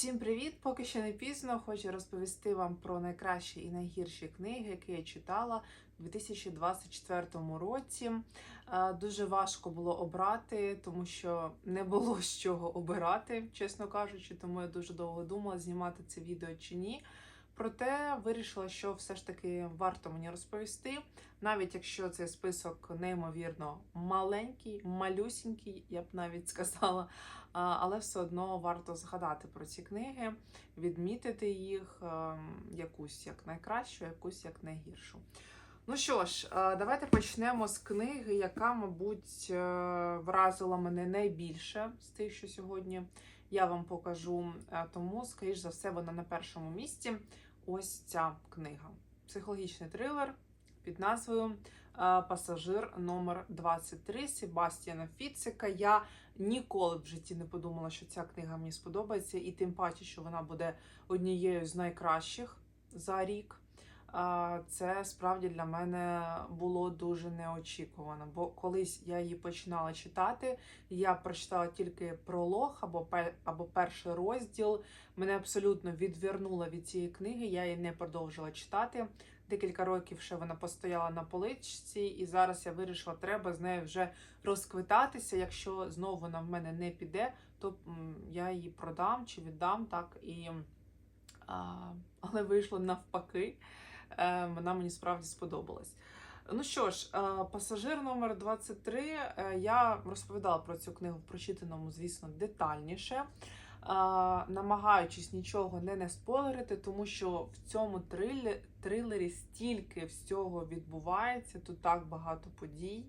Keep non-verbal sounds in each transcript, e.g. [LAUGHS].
Всім привіт! Поки ще не пізно, хочу розповісти вам про найкращі і найгірші книги, які я читала у 2024 році. Е, Дуже важко було обрати, тому що не було з чого обирати, чесно кажучи, тому я дуже довго думала, знімати це відео чи ні. Проте вирішила, що все ж таки варто мені розповісти, навіть якщо цей список неймовірно маленький, малюсінький, я б навіть сказала. Але все одно варто згадати про ці книги, відмітити їх, ем, якусь як найкращу, якусь як найгіршу. Ну що ж, е, давайте почнемо з книги, яка, мабуть, е, вразила мене найбільше з тих, що сьогодні я вам покажу. Е, Тому, скоріш за все, вона на першому місці. Ось ця книга. Психологічний трилер під назвою е, Пасажир номер 23 Себастьяна Фіцика. Я ніколи в житті не подумала, що ця книга мені сподобається, і тим паче, що вона буде однією з найкращих за рік. Це справді для мене було дуже неочікувано, бо колись я її починала читати, я прочитала тільки пролог або або перший розділ. Мене абсолютно відвернуло від цієї книги, я її не продовжила читати. Декілька років ще вона постояла на поличці, і зараз я вирішила, треба з нею вже розквитатися. Якщо знову вона в мене не піде, то я її продам чи віддам так і. А, але вийшло навпаки. Е, Вона мені справді сподобалась. Ну що ж, е, пасажир номер 23. е, Я розповідала про цю книгу в прочитаному, звісно, детальніше, намагаючись нічого не не спойлерити, тому що в цьому трилері стільки всього відбувається, тут так багато подій.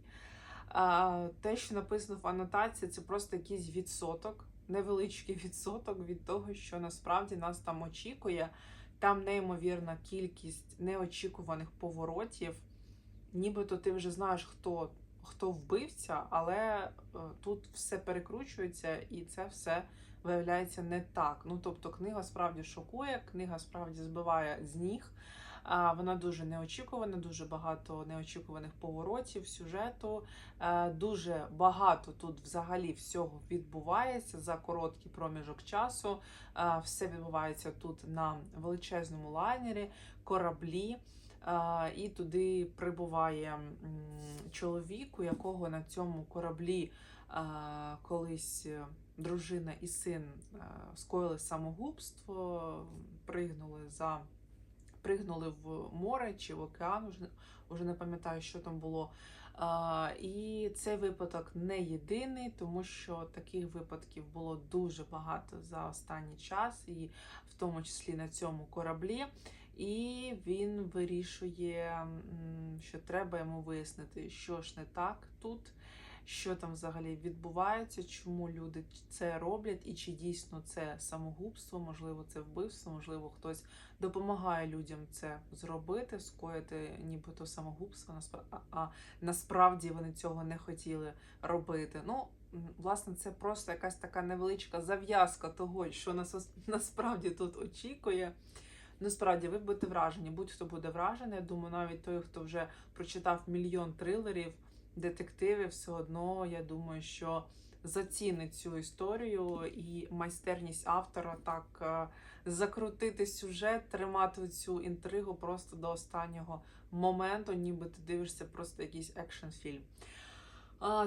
Те, що написано в анотації, це просто якийсь відсоток, невеличкий [LAUGHS] відсоток від того, що насправді нас там очікує. Там неймовірна кількість неочікуваних поворотів. Нібито ти вже знаєш, хто, хто вбивця, але е, тут все перекручується і це все виявляється не так. Ну тобто, книга справді шокує, книга справді збиває з ніг. Вона дуже неочікувана, дуже багато неочікуваних поворотів сюжету. Е, Дуже багато тут взагалі всього відбувається за короткий проміжок часу. Е, Все відбувається тут на величезному лайнері, кораблі. Е, І туди прибуває чоловік, у якого на цьому кораблі колись дружина і син скоїли самогубство, пригнули за пригнули в море чи в океан, вже, вже не пам'ятаю, що там було. А, і цей випадок не єдиний, тому що таких випадків було дуже багато за останній час, і в тому числі на цьому кораблі. І він вирішує, що треба йому вияснити, що ж не так тут, що там взагалі відбувається, чому люди це роблять, і чи дійсно це самогубство, можливо, це вбивство, можливо, хтось допомагає людям це зробити, скоїти нібито самогубство, а- насправді вони цього не хотіли робити. Ну, власне, це просто якась така невеличка зав'язка того, що нас насправді тут очікує. Насправді, ви будете вражені, будь-хто буде вражений. Я думаю, навіть той, хто вже прочитав мільйон трилерів, детективів, все одно, я думаю, що зацінить цю історію і майстерність автора так е, закрутити сюжет, тримати цю інтригу просто до останнього моменту, ніби ти дивишся просто якийсь екшн-фільм.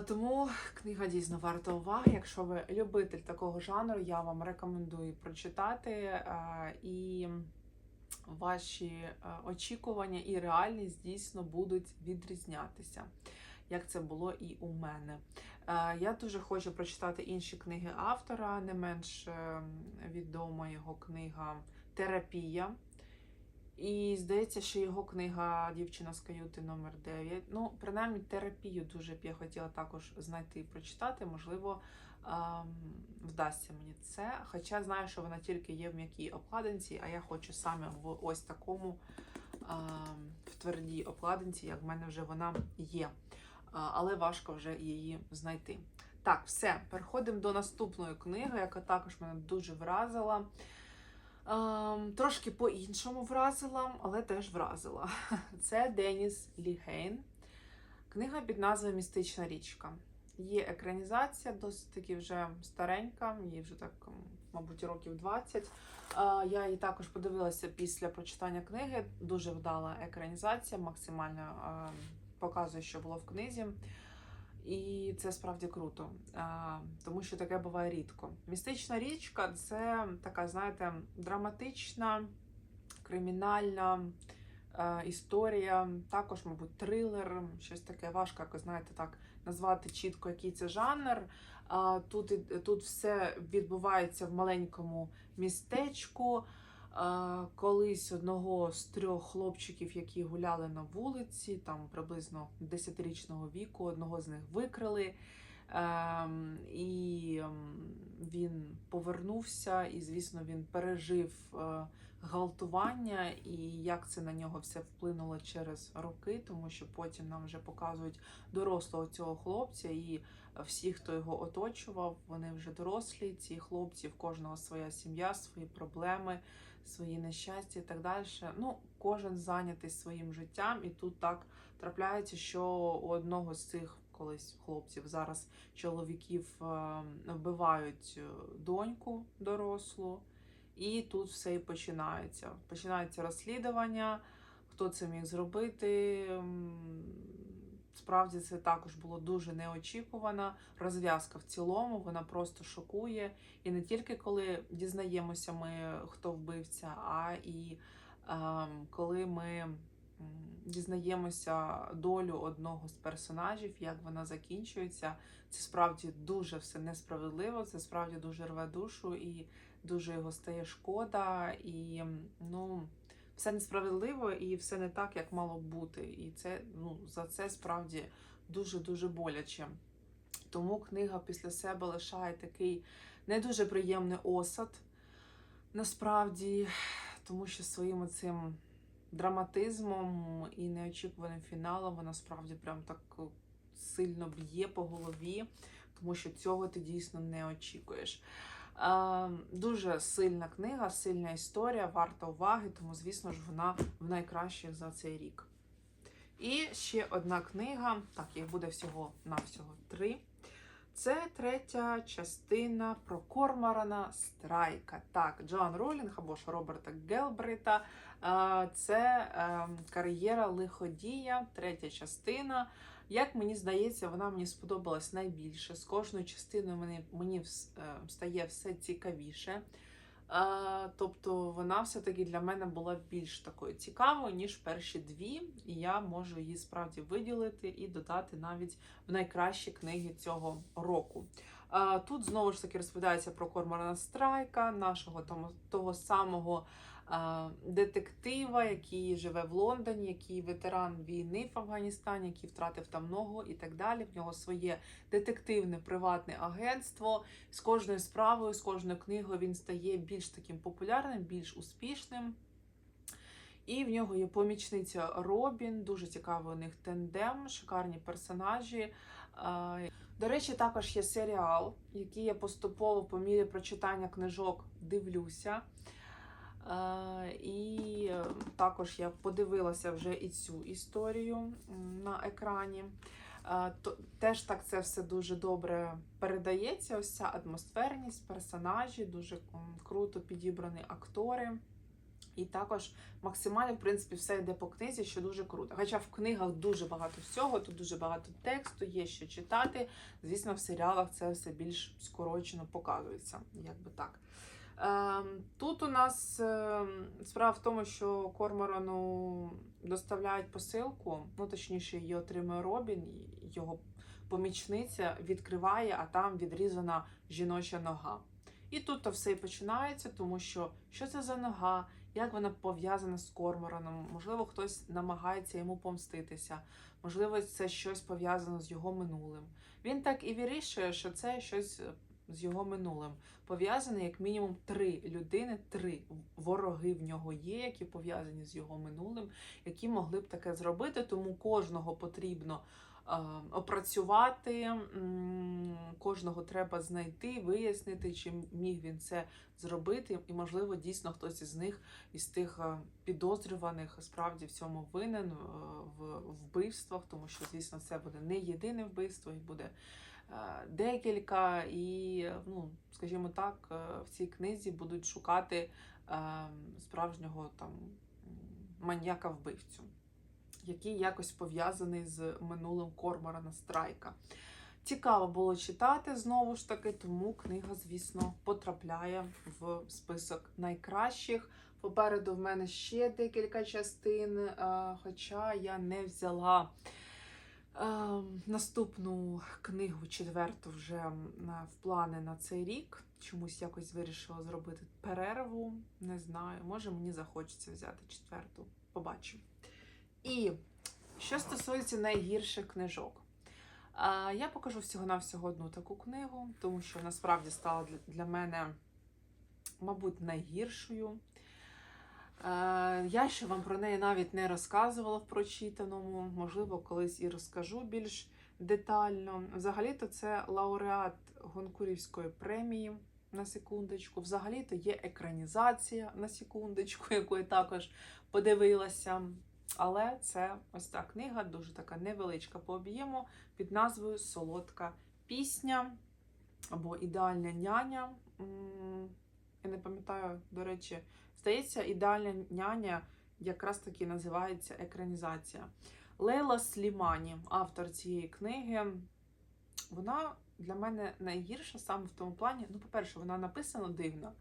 Тому книга дійсно варта уваги. Якщо ви любитель такого жанру, я вам рекомендую прочитати. а, і ваші е, очікування і реальність дійсно будуть відрізнятися, як це було і у мене. Е, Я дуже хочу прочитати інші книги автора, не менш е, відома його книга Терапія. І здається, що його книга Дівчина з каюти номер 9 Ну, принаймні, терапію дуже б я хотіла також знайти і прочитати. Можливо, ем, вдасться мені це. Хоча знаю, що вона тільки є в м'якій обкладинці, а я хочу саме в ось такому ем, в твердій обкладинці, як в мене вже вона є. Але важко вже її знайти. Так, все, переходимо до наступної книги, яка також мене дуже вразила. Ем, трошки по-іншому вразила, але теж вразила. [LAUGHS] Це Деніс Лігейн. Книга під назвою Містична річка. Є екранізація, досить таки вже старенька, їй вже так мабуть, років 20. Е, Я її також подивилася після прочитання книги. Дуже вдала екранізація, максимально е, показує, що було в книзі. І це справді круто, тому що таке буває рідко. Містична річка це така, знаєте, драматична, кримінальна е, історія, також, мабуть, трилер, щось таке важко, якось, знаєте, так назвати чітко, який це жанр. Тут, тут все відбувається в маленькому містечку. Колись одного з трьох хлопчиків, які гуляли на вулиці, там приблизно 10-річного віку, одного з них викрили. Ем, і ем, він повернувся, і, звісно, він пережив е, гвалтування, і як це на нього все вплинуло через роки, тому що потім нам вже показують дорослого цього хлопця, і всі, хто його оточував, вони вже дорослі. Ці хлопці, в кожного своя сім'я, свої проблеми, свої нещастя і так далі. Ну, кожен зайнятий своїм життям, і тут так трапляється, що у одного з цих колись хлопців зараз чоловіків е, вбивають е, доньку дорослу, і тут все і починається. Починається розслідування, хто це міг зробити. Справді це також було дуже неочікувано. Розв'язка в цілому вона просто шокує. І не тільки коли дізнаємося ми, хто вбивця, а і ем, коли ми дізнаємося долю одного з персонажів, як вона закінчується. Це справді дуже все несправедливо, це справді дуже рве душу і дуже його стає шкода. І ну, все несправедливо і все не так, як мало бути. І це ну, за це справді дуже-дуже боляче. Тому книга після себе лишає такий не дуже приємний осад, насправді, тому що своїм цим драматизмом і неочікуваним фіналом вона справді прям так сильно б'є по голові, тому що цього ти дійсно не очікуєш. Е, Дуже сильна книга, сильна історія, варта уваги, тому, звісно ж, вона в найкращих за цей рік. І ще одна книга, так, їх буде всього навсього три. Це третя частина про Корморана Страйка. Так, Джоан Ролінг або ж Роберта Гелбрита. Е, Це е, кар'єра лиходія, третя частина. Як мені здається, вона мені сподобалась найбільше. З кожною частиною мені, мені е, стає все цікавіше. Е, Тобто вона все-таки для мене була більш такою цікавою, ніж перші дві, і я можу її справді виділити і додати навіть в найкращі книги цього року. Е, Тут знову ж таки розповідається про Корморана Страйка, нашого того самого детектива, який живе в Лондоні, який ветеран війни в Афганістані, який втратив там ногу і так далі. В нього своє детективне приватне агентство. З кожною справою, з кожною книгою він стає більш таким популярним, більш успішним. І в нього є помічниця Робін, дуже цікавий у них тендем, шикарні персонажі. До речі, також є серіал, який я поступово по мірі прочитання книжок дивлюся. Е, І е, також я подивилася вже і цю історію на екрані. Е, Теж так це все дуже добре передається. Ось ця атмосферність, персонажі, дуже круто підібрані актори. І також максимально, в принципі, все йде по книзі, що дуже круто. Хоча в книгах дуже багато всього, тут дуже багато тексту, є що читати. Звісно, в серіалах це все більш скорочено показується, як би так. Ем, Тут у нас ем, справа в тому, що Корморану доставляють посилку, ну точніше, її отримує Робін, його помічниця відкриває, а там відрізана жіноча нога. І тут то все і починається, тому що що це за нога, як вона пов'язана з Кормораном, можливо, хтось намагається йому помститися, можливо, це щось пов'язано з його минулим. Він так і вирішує, що це щось з його минулим. Пов'язане як мінімум три людини, три вороги в нього є, які пов'язані з його минулим, які могли б таке зробити. Тому кожного потрібно е, опрацювати, кожного треба знайти, вияснити, чи міг він це зробити. І, можливо, дійсно хтось із них, із тих е, підозрюваних, справді в цьому винен е, в вбивствах, тому що, звісно, це буде не єдине вбивство, і буде декілька, і, ну, скажімо так, е, в цій книзі будуть шукати е, справжнього там маньяка-вбивцю, який якось пов'язаний з минулим Корморана Страйка. Цікаво було читати знову ж таки, тому книга, звісно, потрапляє в список найкращих. Попереду в мене ще декілька частин, е, хоча я не взяла е, наступну книгу, четверту, вже в плани на цей рік. Чомусь якось вирішила зробити перерву. Не знаю, може мені захочеться взяти четверту. Побачу. І що стосується найгірших книжок. А, Я покажу всього-навсього одну таку книгу, тому що насправді стала для мене, мабуть, найгіршою. Е, Я ще вам про неї навіть не розказувала в прочитаному, можливо, колись і розкажу більш детально. Взагалі-то це лауреат Гонкурівської премії на секундочку. Взагалі-то є екранізація на секундочку, [LAUGHS] яку я також подивилася. Але це ось та книга, дуже така невеличка по об'єму, під назвою Солодка пісня або Ідеальна няня. Я не пам'ятаю, до речі, здається, ідеальна няня якраз таки називається екранізація. Лейла Слімані, автор цієї книги, вона для мене найгірша саме в тому плані. Ну, по-перше, вона написана дивно.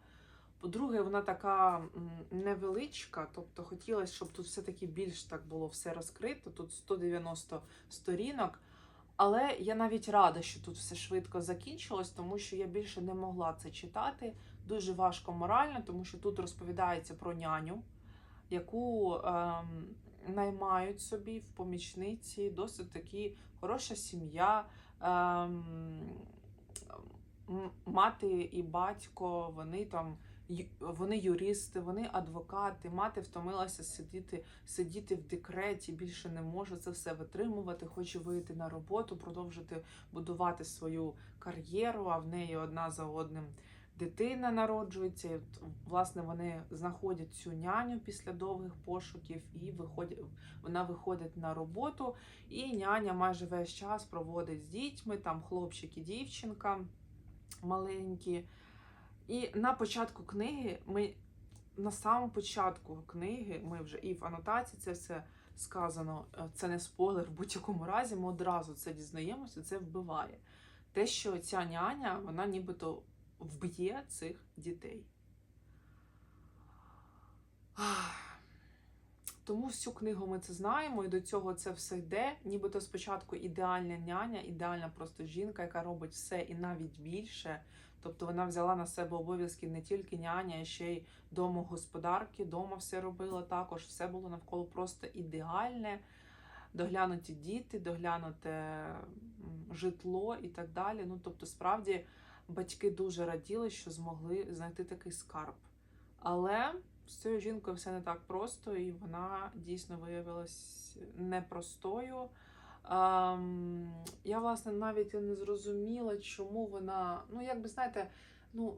По-друге, вона така невеличка, тобто хотілося, щоб тут все-таки більш так було все розкрито. Тут 190 сторінок. Але я навіть рада, що тут все швидко закінчилось, тому що я більше не могла це читати. Дуже важко морально, тому що тут розповідається про няню, яку ем, наймають собі в помічниці, досить таки хороша сім'я. Ем, мати і батько, вони там вони юристи, вони адвокати. Мати втомилася сидіти, сидіти в декреті, більше не може це все витримувати. Хоче вийти на роботу, продовжити будувати свою кар'єру. А в неї одна за одним дитина народжується. І, власне, вони знаходять цю няню після довгих пошуків і виходять. Вона виходить на роботу, і няня майже весь час проводить з дітьми, там хлопчик і дівчинка маленькі. І на початку книги ми на самому початку книги, ми вже і в анотації це все сказано, е, це не спойлер в будь-якому разі, ми одразу це дізнаємося, це вбиває. Те, що ця няня, вона нібито вб'є цих дітей. Тому всю книгу ми це знаємо, і до цього це все йде. Нібито спочатку ідеальна няня, ідеальна просто жінка, яка робить все і навіть більше. Тобто вона взяла на себе обов'язки не тільки няня, а ще й домогосподарки, дома все робила також, все було навколо просто ідеальне. Доглянуті діти, доглянуте житло і так далі. Ну, тобто, справді батьки дуже раділи, що змогли знайти такий скарб. Але з цією жінкою все не так просто, і вона дійсно виявилась непростою. Ем, я, власне, навіть не зрозуміла, чому вона. Ну, як би знаєте, ну,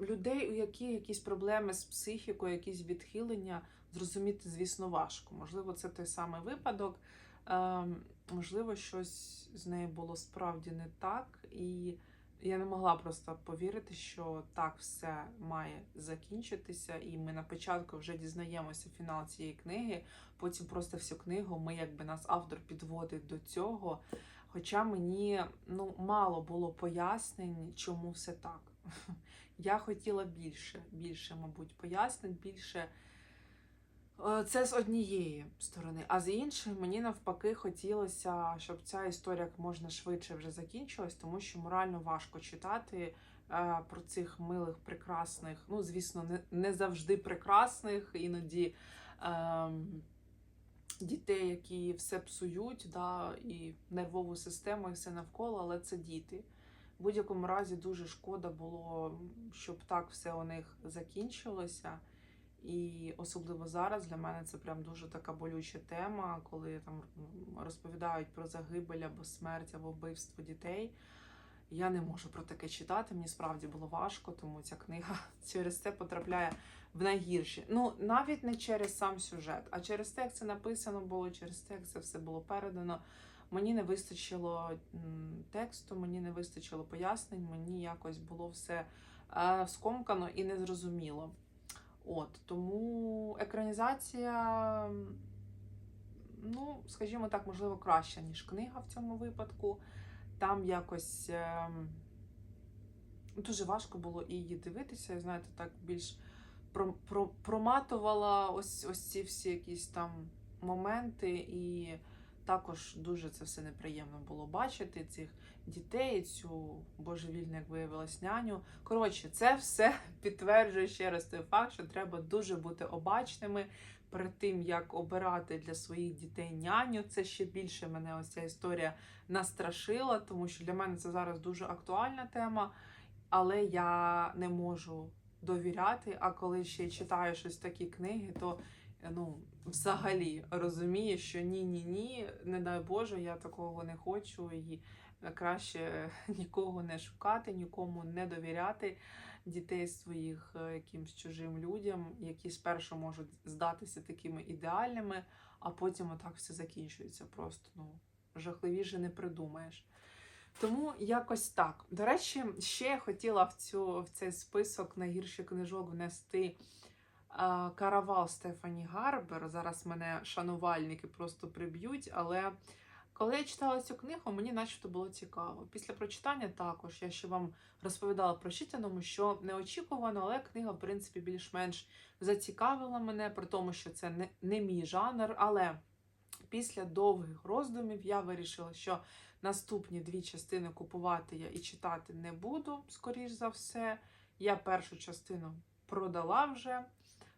людей, у яких якісь проблеми з психікою, якісь відхилення, зрозуміти, звісно, важко. Можливо, це той самий випадок. Ем, можливо, щось з нею було справді не так. І я не могла просто повірити, що так все має закінчитися, і ми на початку вже дізнаємося фінал цієї книги. Потім просто всю книгу ми, якби нас автор підводить до цього. Хоча мені ну мало було пояснень, чому все так. [LAUGHS] Я хотіла більше, більше, мабуть, пояснень, більше. Е, Це з однієї сторони, а з іншої мені навпаки хотілося, щоб ця історія як можна швидше вже закінчилась, тому що морально важко читати е, про цих милих, прекрасних, ну звісно, не, завжди прекрасних, іноді е, дітей, які все псують, да, і нервову систему, і все навколо, але це діти. В будь-якому разі дуже шкода було, щоб так все у них закінчилося. І особливо зараз для мене це прям дуже така болюча тема, коли там розповідають про загибель або смерть, або вбивство дітей. Я не можу про таке читати. Мені справді було важко, тому ця книга [LAUGHS] через це потрапляє в найгірші. Ну, навіть не через сам сюжет, а через те, як це написано було, через те, як це все було передано. Мені не вистачило тексту, мені не вистачило пояснень, мені якось було все е, скомкано і незрозуміло. От, тому екранізація, ну, скажімо так, можливо, краща, ніж книга в цьому випадку. Там якось ем, дуже важко було її дивитися. Знаєте, так більш про, про, проматувала ось, ось ці всі якісь там моменти, і також дуже це все неприємно було бачити цих дітей, цю божевільну, як виявилось, няню. Коротше, це все [LAUGHS] підтверджує ще раз той факт, що треба дуже бути обачними перед тим, як обирати для своїх дітей няню. Це ще більше мене ось ця історія настрашила, тому що для мене це зараз дуже актуальна тема, але я не можу довіряти. А коли ще читаю щось такі книги, то ну, взагалі розумію, що ні, ні, ні, не дай Боже, я такого не хочу і краще [LAUGHS] нікого не шукати, нікому не довіряти дітей своїх е, якимсь чужим людям, які спершу можуть здатися такими ідеальними, а потім отак все закінчується. Просто ну, жахливіше не придумаєш. Тому якось так. До речі, ще я хотіла в, цю, в цей список найгірших книжок внести каравал Стефані Гарбер. Зараз мене шанувальники просто приб'ють, але коли я читала цю книгу, мені начебто було цікаво. Після прочитання також я ще вам розповідала про читаному, що неочікувано, але книга, в принципі, більш-менш зацікавила мене, при тому, що це не, не мій жанр. Але після довгих роздумів я вирішила, що наступні дві частини купувати я і читати не буду, скоріш за все. Я першу частину продала вже,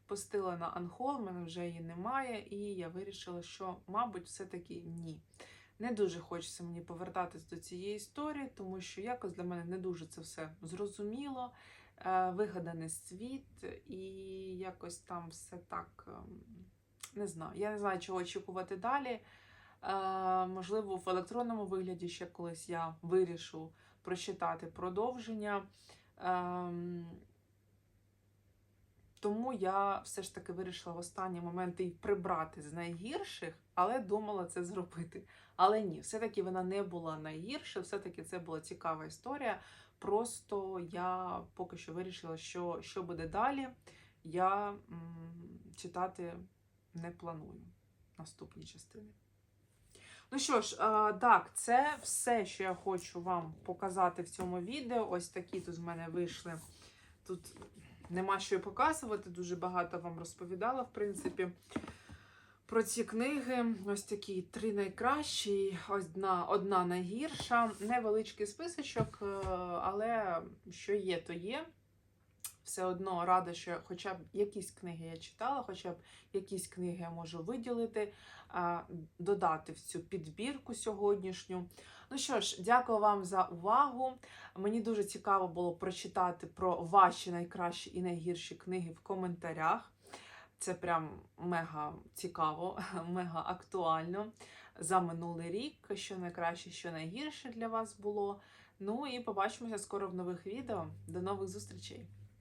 пустила на анхол, в мене вже її немає, і я вирішила, що, мабуть, все-таки ні. Не дуже хочеться мені повертатись до цієї історії, тому що якось для мене не дуже це все зрозуміло, е, вигаданий світ, і якось там все так ем, не знаю. Я не знаю, чого очікувати далі. Е, Можливо, в електронному вигляді ще колись я вирішу прочитати продовження. Тому я все ж таки вирішила в останні моменти і прибрати з найгірших, але думала це зробити. Але ні, все-таки вона не була найгірша, все-таки це була цікава історія. Просто я поки що вирішила, що, що буде далі. Я м, читати не планую наступні частини. Ну що ж, а, так, це все, що я хочу вам показати в цьому відео. Ось такі тут з мене вийшли. Тут нема що і показувати, дуже багато вам розповідала, в принципі, про ці книги. Ось такі три найкращі, одна, одна найгірша. Невеличкий списочок, е, але що є, то є. Все одно рада, що хоча б якісь книги я читала, хоча б якісь книги я можу виділити, додати в цю підбірку сьогоднішню. Ну що ж, дякую вам за увагу. Мені дуже цікаво було прочитати про ваші найкращі і найгірші книги в коментарях. Це прям мега цікаво, [LAUGHS] мега актуально за минулий рік, що найкраще, що найгірше для вас було. Ну і побачимося скоро в нових відео. До нових зустрічей!